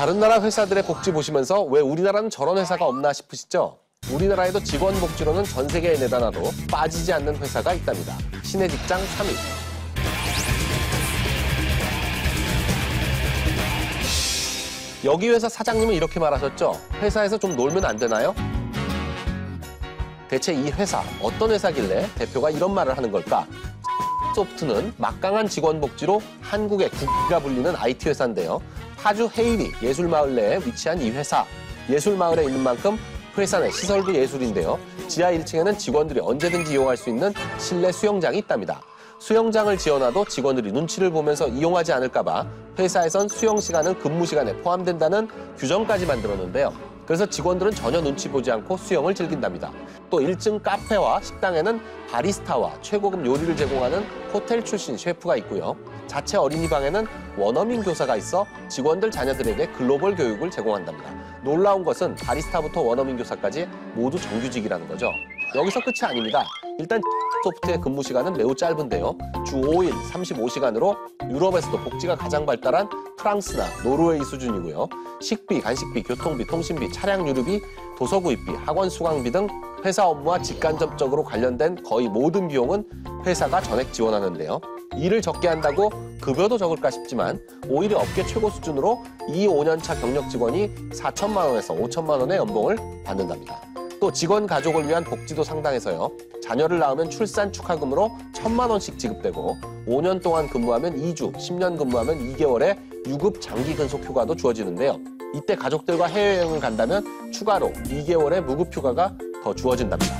다른 나라 회사들의 복지 보시면서 왜 우리나라는 저런 회사가 없나 싶으시죠? 우리나라에도 직원 복지로는 전 세계에 내다놔도 빠지지 않는 회사가 있답니다. 신의 직장 3위. 여기 회사 사장님은 이렇게 말하셨죠. 회사에서 좀 놀면 안 되나요? 대체 이 회사 어떤 회사길래 대표가 이런 말을 하는 걸까? 소프트는 막강한 직원 복지로 한국의 국기가 불리는 IT 회사인데요. 파주 헤이리 예술마을 내에 위치한 이 회사. 예술마을에 있는 만큼 회사 내 시설도 예술인데요. 지하 1층에는 직원들이 언제든지 이용할 수 있는 실내 수영장이 있답니다. 수영장을 지어놔도 직원들이 눈치를 보면서 이용하지 않을까봐 회사에선 수영 시간은 근무 시간에 포함된다는 규정까지 만들었는데요. 그래서 직원들은 전혀 눈치 보지 않고 수영을 즐긴답니다. 또 1층 카페와 식당에는 바리스타와 최고급 요리를 제공하는 호텔 출신 셰프가 있고요. 자체 어린이방에는 원어민 교사가 있어 직원들 자녀들에게 글로벌 교육을 제공한답니다. 놀라운 것은 바리스타부터 원어민 교사까지 모두 정규직이라는 거죠. 여기서 끝이 아닙니다. 일단 소프트의 근무 시간은 매우 짧은데요. 주 5일 35시간으로 유럽에서도 복지가 가장 발달한 프랑스나 노르웨이 수준이고요. 식비, 간식비, 교통비, 통신비, 차량 유류비, 도서 구입비, 학원 수강비 등 회사 업무와 직간접적으로 관련된 거의 모든 비용은 회사가 전액 지원하는데요. 일을 적게 한다고 급여도 적을까 싶지만 오히려 업계 최고 수준으로 2, 5년차 경력 직원이 4천만 원에서 5천만 원의 연봉을 받는답니다. 또 직원 가족을 위한 복지도 상당해서요. 자녀를 낳으면 출산 축하금으로 천만 원씩 지급되고 5년 동안 근무하면 2주, 10년 근무하면 2개월의 유급 장기 근속 휴가도 주어지는데요. 이때 가족들과 해외여행을 간다면 추가로 2개월의 무급 휴가가 더 주어진답니다.